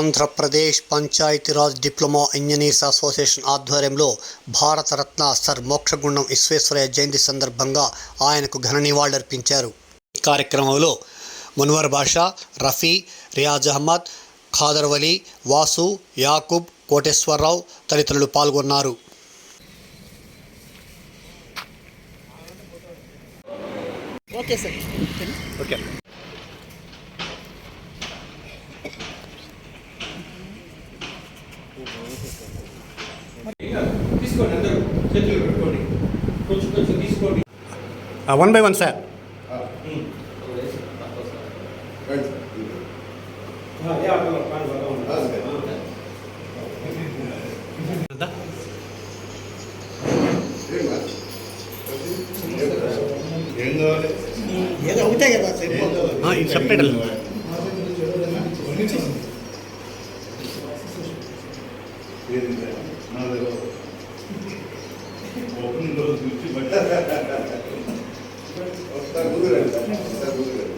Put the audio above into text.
Andhra Pradesh Panchayati Raj diploma engineers association ఆధ్వర్యంలో Bharat Ratna sir Mokshagundam Visvesvaraya జయంతి సందర్భంగా ఆయనకు ఘన నివాళులర్పించారు. ఈ కార్యక్రమంలో మున్వర్ బాషా రఫీ రియాజ్ అహ్మద్ ఖాదర్ వలీ వాసు యాకూబ్ కోటేశ్వరరావు తదితరులు పాల్గొన్నారు. Okay sir. ఓకే. తీసుకోండి అందరూ చేతులు పెట్టుకోండి కొంచెం కొంచెం తీసుకోండి one by one sir yeah పాలు బాగా ఏం కావాలి ఏదో ఒకటే కదా సరిపోతుంది ఇది సపరేట్ ఓపెన్ నుంచి బట్టి ఒకసారి